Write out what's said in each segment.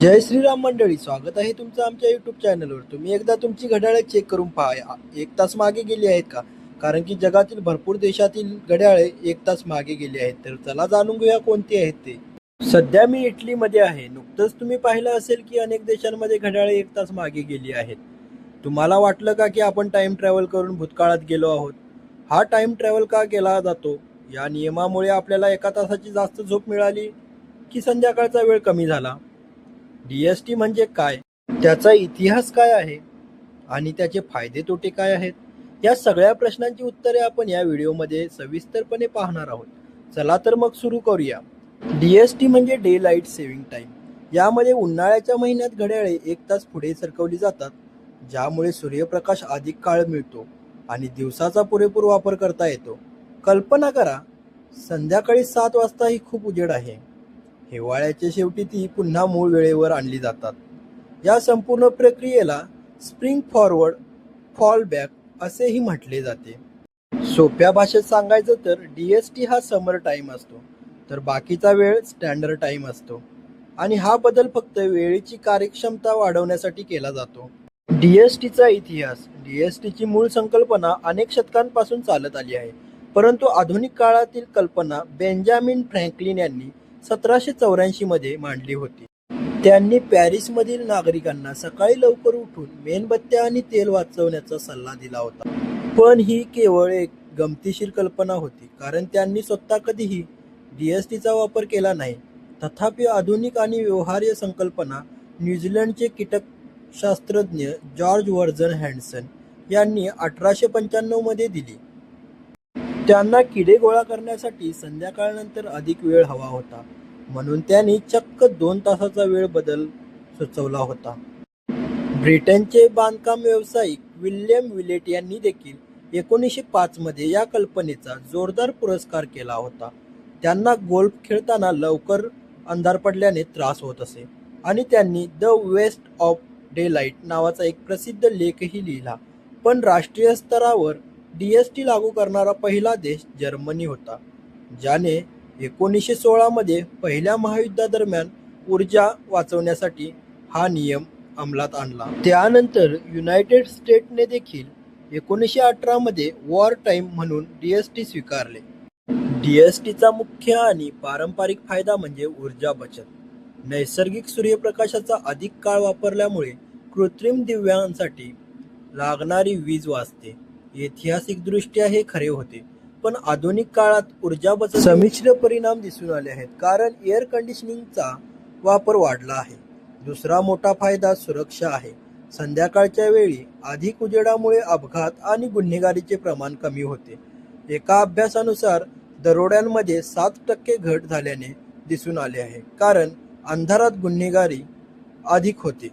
जय श्रीराम मंडळी स्वागत आहे तुमचं आमच्या युट्यूब चॅनलवर तुम्ही एकदा तुमची घड्याळे चेक करून पहा. एक तास मागे गेली आहेत का? कारण की जगातील भरपूर देशातील घड्याळे एक तास मागे गेली आहेत. तर चला जाणून घेऊया कोणती आहेत ते. सध्या मी इटलीमध्ये आहे. नुकतंच तुम्ही पाहिलं असेल की अनेक देशांमध्ये घड्याळे एक तास मागे गेली आहेत. तुम्हाला वाटलं का की आपण टाईम ट्रॅव्हल करून भूतकाळात गेलो आहोत? हा टाईम ट्रॅव्हल का केला जातो? या नियमामुळे आपल्याला एका तासाची जास्त झोप मिळाली की संध्याकाळचा वेळ कमी झाला? टी म्हणजे काय? त्याचा इतिहास काय आहे? आणि त्याचे फायदे तोटे काय आहेत? या सगळ्या प्रश्नांची उत्तरे आपण या व्हिडिओमध्ये सविस्तरपणे पाहणार आहोत. चला तर मग सुरू करूया. डी एस टी म्हणजे डे लाइट सेव्हिंग टाईम यामध्ये उन्हाळ्याच्या महिन्यात घड्याळे एक तास पुढे सरकवली जातात ज्यामुळे सूर्यप्रकाश अधिक काळ मिळतो आणि दिवसाचा पुरेपूर वापर करता येतो. कल्पना करा संध्याकाळी सात वाजता ही खूप उजेड आहे. हिवाळ्याच्या शेवटी ती पुन्हा मूळ वेळेवर आणली जातात. या संपूर्ण प्रक्रियेला स्प्रिंग फॉरवर्ड फॉल बॅक असेही म्हटले जाते. सोप्या भाषेत सांगायचं तर डी एस टी हा समर टाईम असतो. तर बाकीचा वेळ स्टँडर्ड टाईम असतो. आणि हा बदल फक्त वेळेची कार्यक्षमता वाढवण्यासाठी केला जातो. डी एस टीचा इतिहास डी एस टीची मूळ संकल्पना अनेक शतकांपासून चालत आली आहे. परंतु आधुनिक काळातील कल्पना बेंजामिन फ्रँकलिन यांनी सतराशे चौऱ्याऐंशी मध्ये मांडली होती. त्यांनी पॅरिसमधील नागरिकांना सकाळी लवकर उठून मेणबत्त्या आणि तेल वाचवण्याचा सल्ला दिला होता. पण ही केवळ एक गमतीशीर कल्पना होती कारण त्यांनी स्वतः कधीही डीएसटीचा वापर केला नाही. तथापि आधुनिक आणि व्यवहार्य संकल्पना न्यूझीलंडचे कीटकशास्त्रज्ञ जॉर्ज वर्जन हँडसन यांनी अठराशे पंच्याण्णवमध्ये दिली. त्यांना किडे गोळा करण्यासाठी संध्याकाळनंतर अधिक वेळ हवा होता. म्हणून त्यांनी चक्क दोन तासाचा वेळ बदल सुचवला होता. ब्रिटनचे बांधकाम व्यावसायिक विल्यम विलेट यांनी देखील एकोणीसशे पाचमध्ये या कल्पनेचा जोरदार पुरस्कार केला होता. त्यांना गोल्फ खेळताना लवकर अंधार पडल्याने त्रास होत असे. आणि त्यांनी the waste of daylight नावाचा एक प्रसिद्ध लेखही लिहिला. पण राष्ट्रीय स्तरावर डी एस टी लागू करणारा पहिला देश जर्मनी होता. ज्याने एकोणीसशे सोळामध्ये पहिल्या महायुद्धादरम्यान ऊर्जा वाचवण्यासाठी हा नियम अंमलात आणला. त्यानंतर युनायटेड स्टेटने देखील एकोणीसशे अठरामध्ये वॉर टाईम म्हणून डी एस टी स्वीकारले. डी एस टीचा मुख्य आणि पारंपरिक फायदा म्हणजे ऊर्जा बचत. नैसर्गिक सूर्यप्रकाशाचा अधिक काळ वापरल्यामुळे कृत्रिम दिव्यांसाठी लागणारी वीज वाचते. ऐतिहासिकदृष्ट्या हे खरे होते. पण आधुनिक काळात ऊर्जा बचत संमिश्र परिणाम दिसून आले आहेत. कारण एअर कंडिशनिंगचा वापर वाढला आहे. दुसरा मोठा फायदा सुरक्षा आहे. संध्याकाळच्या वेळी अधिक उजेडामुळे अपघात आणि गुन्हेगारीचे प्रमाण कमी होते. एका अभ्यासानुसार दरोड्यांमध्ये सात टक्के घट झाल्याने दिसून आले आहे. कारण अंधारात गुन्हेगारी अधिक होते.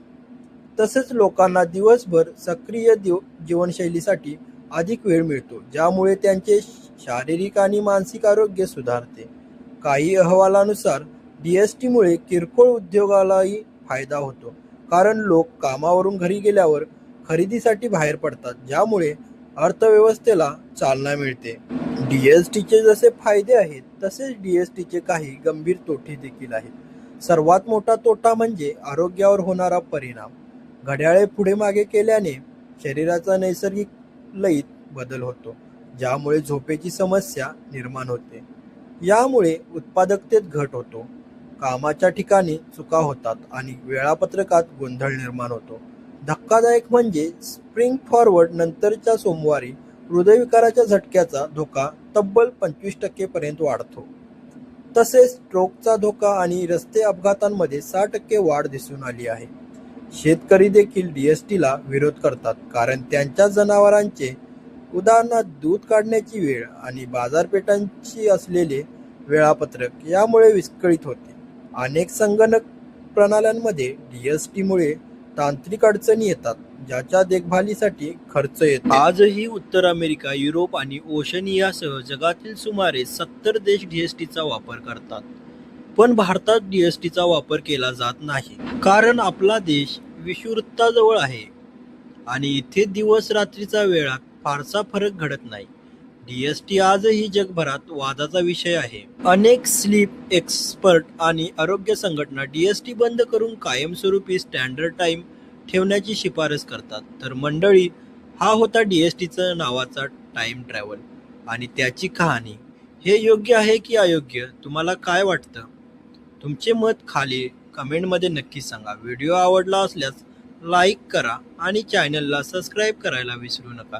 तसेच लोकांना दिवसभर सक्रिय दिव जीवनशैलीसाठी अधिक वेळ मिळतो ज्यामुळे त्यांचे शारीरिक आणि मानसिक आरोग्य सुधारते. काही अहवालानुसार डी एस टीमुळे किरकोळ उद्योगालाही फायदा होतो. कारण लोक कामावरून घरी गेल्यावर खरेदीसाठी बाहेर पडतात ज्यामुळे अर्थव्यवस्थेला चालना मिळते. डी एस टीचे जसे फायदे आहेत तसेच डी एस टीचे काही गंभीर तोटे देखील आहेत. सर्वात मोठा तोटा म्हणजे आरोग्यावर होणारा परिणाम. घड्याळे पुढे मागे केल्याने शरीराचा नैसर्गिक लयीत बदल होतो. ज्यामुळे झोपेची समस्या निर्माण होते. यामुळे उत्पादकतेत घट होतो. कामाच्या ठिकाणी चुका होतात आणि वेळापत्रकात गोंधळ निर्माण होतो. धक्कादायक म्हणजे स्प्रिंग फॉरवर्ड नंतरच्या सोमवारी हृदयविकाराच्या झटक्याचा धोका तब्बल पंचवीस टक्केपर्यंत वाढतो. तसेच स्ट्रोकचा धोका आणि रस्ते अपघातांमध्ये सहा टक्के वाढ दिसून आली आहे. शेतकरी देखील डीएसटीला विरोध करतात कारण त्यांच्या जनावरांचे उदाहरणार्थ दूध काढण्याची वेळ आणि बाजारपेठांची असलेले वेळापत्रक यामुळे विस्कळीत होते. अनेक संगणक प्रणाल्यांमध्ये डी एस टीमुळे तांत्रिक अडचणी येतात ज्याच्या देखभालीसाठी खर्च येतो. आजही उत्तर अमेरिका युरोप आणि ओशनियासह जगातील सुमारे सत्तर देश डीएसटीचा वापर करतात. पण भारतात डीएसटीचा वापर केला जात नाही. कारण आपला देश विषुववृत्ताजवळ आहे आणि इथे दिवस रात्रीचा वेळा फारसा फरक घडत नाही. डीएसटी आजही जगभरात वादाचा विषय आहे. अनेक स्लीप एक्सपर्ट आणि आरोग्य संघटना डीएसटी बंद करून कायमस्वरूपी स्टँडर्ड टाइम ठेवण्याची शिफारस करतात. तर मंडळी हा होता डीएसटीचा नावाचा टाइम ट्रॅव्हल आणि त्याची कहाणी. हे योग्य आहे की अयोग्य? तुम्हाला काय वाटतं? तुमचे मत खाली कमेंटमध्ये नक्की सांगा. व्हिडिओ आवडला असल्यास लाईक करा आणि चॅनलला सबस्क्राईब करायला विसरू नका.